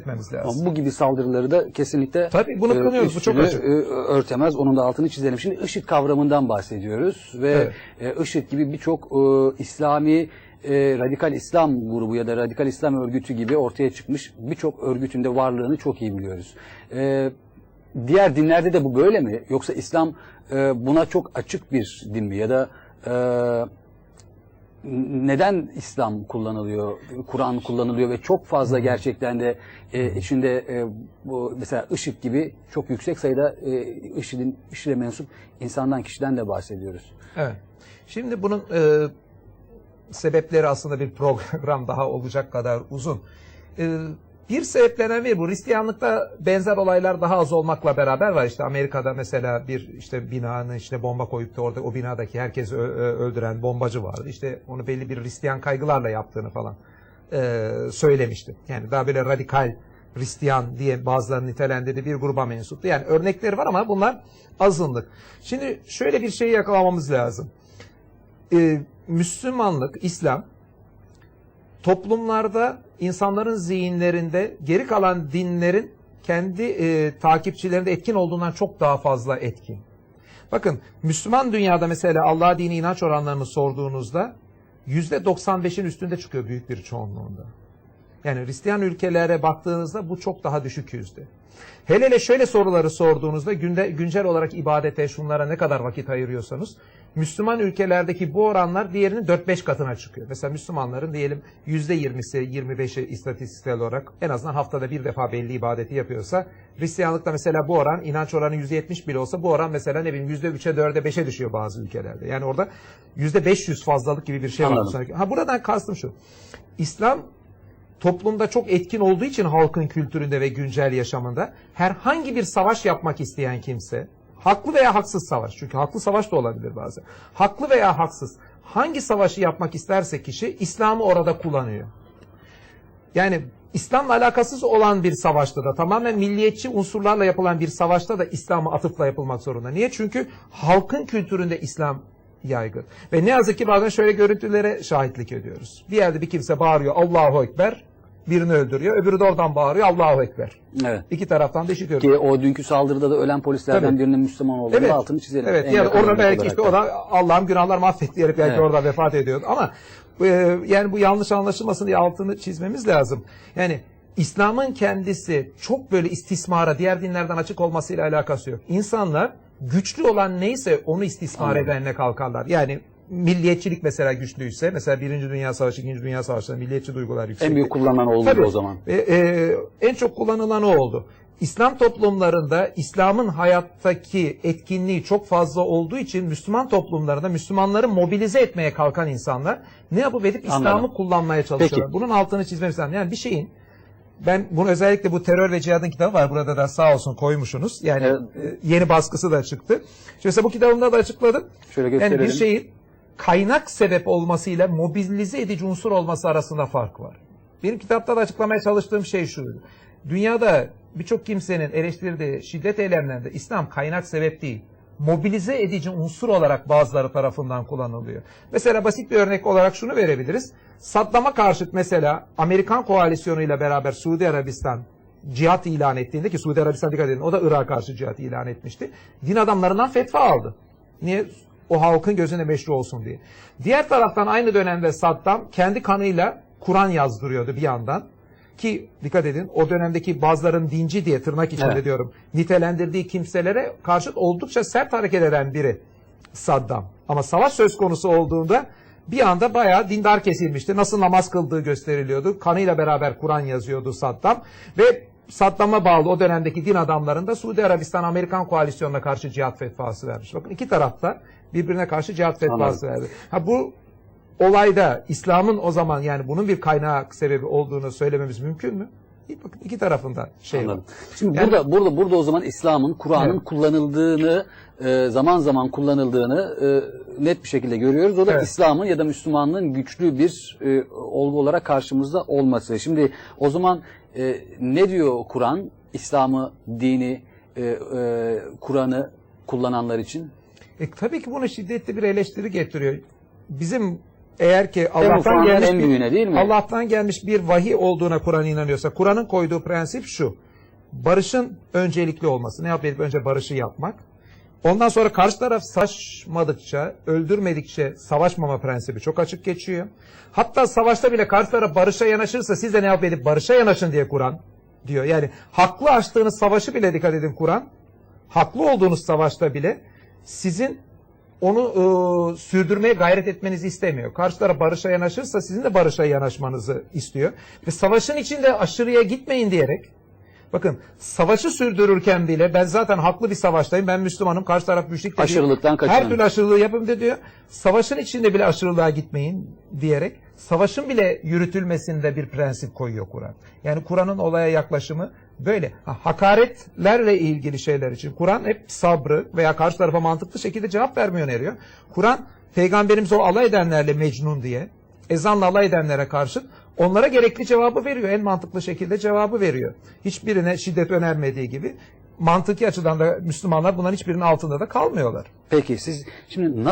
etmemiz lazım. Ama bu gibi saldırıları da kesinlikle Tabii, bunu e, kınıyoruz. Bu çok açık. e, örtemez. Onun da altını çizelim. Şimdi IŞİD kavramından bahsediyoruz ve e, IŞİD gibi birçok e, İslami e, radikal İslam grubu ya da radikal İslam örgütü gibi ortaya çıkmış birçok örgütün de varlığını çok iyi biliyoruz. E, diğer dinlerde de bu böyle mi? Yoksa İslam e, buna çok açık bir din mi? Ya da e, neden İslam kullanılıyor, Kur'an kullanılıyor ve çok fazla gerçekten de e, içinde e, bu mesela IŞİD gibi çok yüksek sayıda e, IŞİD'in IŞİD'e mensup insandan kişiden de bahsediyoruz. Evet. Şimdi bunun e, sebepleri aslında bir program daha olacak kadar uzun. E, bir sebeplenen bir bu. Hristiyanlıkta benzer olaylar daha az olmakla beraber var. İşte Amerika'da mesela bir işte binanın içine bomba koyup da orada o binadaki herkesi öldüren bombacı vardı. İşte onu belli bir Hristiyan kaygılarla yaptığını falan e, söylemişti. Yani daha böyle radikal Hristiyan diye bazılarını nitelendirdiği bir gruba mensuptu. Yani örnekleri var ama bunlar azınlık. Şimdi şöyle bir şeyi yakalamamız lazım. Ee, Müslümanlık, İslam toplumlarda insanların zihinlerinde geri kalan dinlerin kendi e, takipçilerinde etkin olduğundan çok daha fazla etkin. Bakın Müslüman dünyada mesela Allah'a dini inanç oranlarını sorduğunuzda %95'in üstünde çıkıyor büyük bir çoğunluğunda. Yani Hristiyan ülkelere baktığınızda bu çok daha düşük yüzde. Hele hele şöyle soruları sorduğunuzda günde, güncel olarak ibadete şunlara ne kadar vakit ayırıyorsanız Müslüman ülkelerdeki bu oranlar diğerinin 4-5 katına çıkıyor. Mesela Müslümanların diyelim %20'si 25'i istatistiksel olarak en azından haftada bir defa belli ibadeti yapıyorsa Hristiyanlıkta mesela bu oran inanç oranı %70 bile olsa bu oran mesela ne bileyim %3'e 4'e 5'e düşüyor bazı ülkelerde. Yani orada %500 fazlalık gibi bir şey Anladım. var. Ha buradan kastım şu. İslam toplumda çok etkin olduğu için halkın kültüründe ve güncel yaşamında herhangi bir savaş yapmak isteyen kimse, haklı veya haksız savaş, çünkü haklı savaş da olabilir bazen, haklı veya haksız, hangi savaşı yapmak isterse kişi İslam'ı orada kullanıyor. Yani İslam'la alakasız olan bir savaşta da tamamen milliyetçi unsurlarla yapılan bir savaşta da İslam'a atıfla yapılmak zorunda. Niye? Çünkü halkın kültüründe İslam yaygın. Ve ne yazık ki bazen şöyle görüntülere şahitlik ediyoruz. Bir yerde bir kimse bağırıyor Allahu Ekber, birini öldürüyor. Öbürü de oradan bağırıyor Allahu Ekber. Evet. İki taraftan da işitiyoruz. Ki o dünkü saldırıda da ölen polislerden Tabii. birinin Müslüman olduğunu Evet. altını çizelim. Evet. En Yani orada belki işte o da Allah'ım günahlar mahvet diyerek belki Evet. orada vefat ediyordu. Ama e, yani bu yanlış anlaşılmasın diye altını çizmemiz lazım. Yani İslam'ın kendisi çok böyle istismara, diğer dinlerden açık olmasıyla alakası yok. İnsanlar güçlü olan neyse onu istismar Anladım. edenle kalkarlar. Yani milliyetçilik mesela güçlüyse, mesela Birinci Dünya Savaşı, İkinci Dünya Savaşı'nda milliyetçi duygular yüksek. En büyük kullanan oldu Tabii. o zaman. E, e, en çok kullanılan o oldu. İslam toplumlarında İslam'ın hayattaki etkinliği çok fazla olduğu için Müslüman toplumlarında Müslümanları mobilize etmeye kalkan insanlar ne yapıp edip İslam'ı kullanmaya çalışıyorlar. Bunun altını çizmemiz lazım. Yani bir şeyin ben bunu özellikle bu terör ve cihadın kitabı var. Burada da sağ olsun koymuşsunuz. Yani Evet. e, yeni baskısı da çıktı. Şimdi mesela bu kitabımda da açıkladım. Şöyle Yani gösterelim. bir şeyin kaynak sebep olmasıyla mobilize edici unsur olması arasında fark var. Benim kitapta da açıklamaya çalıştığım şey şu. Dünyada birçok kimsenin eleştirdiği şiddet eylemlerinde İslam kaynak sebep değil. Mobilize edici unsur olarak bazıları tarafından kullanılıyor. Mesela basit bir örnek olarak şunu verebiliriz. Saddam'a karşıt mesela Amerikan koalisyonuyla beraber Suudi Arabistan cihat ilan ettiğinde ki Suudi Arabistan dikkat edin o da Irak'a karşı cihat ilan etmişti. Din adamlarından fetva aldı. Niye? O halkın gözüne meşru olsun diye. Diğer taraftan aynı dönemde Saddam kendi kanıyla Kur'an yazdırıyordu bir yandan. Ki dikkat edin o dönemdeki bazıların dinci diye tırnak içinde Evet. diyorum nitelendirdiği kimselere karşıt oldukça sert hareket eden biri Saddam. Ama savaş söz konusu olduğunda bir anda bayağı dindar kesilmişti. Nasıl namaz kıldığı gösteriliyordu. Kanıyla beraber Kur'an yazıyordu Saddam. Ve Saddam'a bağlı o dönemdeki din adamlarında Suudi Arabistan Amerikan koalisyonuna karşı cihat fetvası vermiş. Bakın iki tarafta birbirine karşı cihat fetvası verdi. Ha bu olayda İslam'ın o zaman yani bunun bir kaynak sebebi olduğunu söylememiz mümkün mü? Bakın iki tarafında şey var. Anladım. Şimdi Yani- burada burada burada o zaman İslam'ın Kur'an'ın Evet. kullanıldığını e, zaman zaman kullanıldığını e, net bir şekilde görüyoruz. O da Evet. İslam'ın ya da Müslümanlığın güçlü bir e, olgu olarak karşımızda olması. Şimdi o zaman e, ne diyor Kur'an? İslam'ı, dini, e, e, Kur'an'ı kullananlar için? E, tabii ki bunu şiddetli bir eleştiri getiriyor. Bizim eğer ki Allah'tan gelmiş en bir, büyüğüne değil mi? Allah'tan gelmiş bir vahiy olduğuna Kur'an inanıyorsa, Kur'an'ın koyduğu prensip şu. Barışın öncelikli olması. Ne yapıp önce barışı yapmak. Ondan sonra karşı taraf savaşmadıkça, öldürmedikçe savaşmama prensibi çok açık geçiyor. Hatta savaşta bile karşı taraf barışa yanaşırsa siz de ne yap barışa yanaşın diye Kur'an diyor. Yani haklı açtığınız savaşı bile dikkat edin Kur'an. Haklı olduğunuz savaşta bile sizin onu e, sürdürmeye gayret etmenizi istemiyor. Karşı taraf barışa yanaşırsa sizin de barışa yanaşmanızı istiyor. Ve savaşın içinde aşırıya gitmeyin diyerek Bakın savaşı sürdürürken bile ben zaten haklı bir savaştayım. Ben Müslümanım. Karşı taraf müşrik de. Aşırılıktan kaçının. Her türlü aşırılığı yapın de diyor. Savaşın içinde bile aşırılığa gitmeyin diyerek savaşın bile yürütülmesinde bir prensip koyuyor Kur'an. Yani Kur'an'ın olaya yaklaşımı böyle. Ha, hakaretlerle ilgili şeyler için Kur'an hep sabrı veya karşı tarafa mantıklı şekilde cevap vermeyi öneriyor. Kur'an peygamberimiz o alay edenlerle Mecnun diye ezanla alay edenlere karşı onlara gerekli cevabı veriyor. En mantıklı şekilde cevabı veriyor. Hiçbirine şiddet önermediği gibi mantıki açıdan da Müslümanlar bunların hiçbirinin altında da kalmıyorlar. Peki siz şimdi nasıl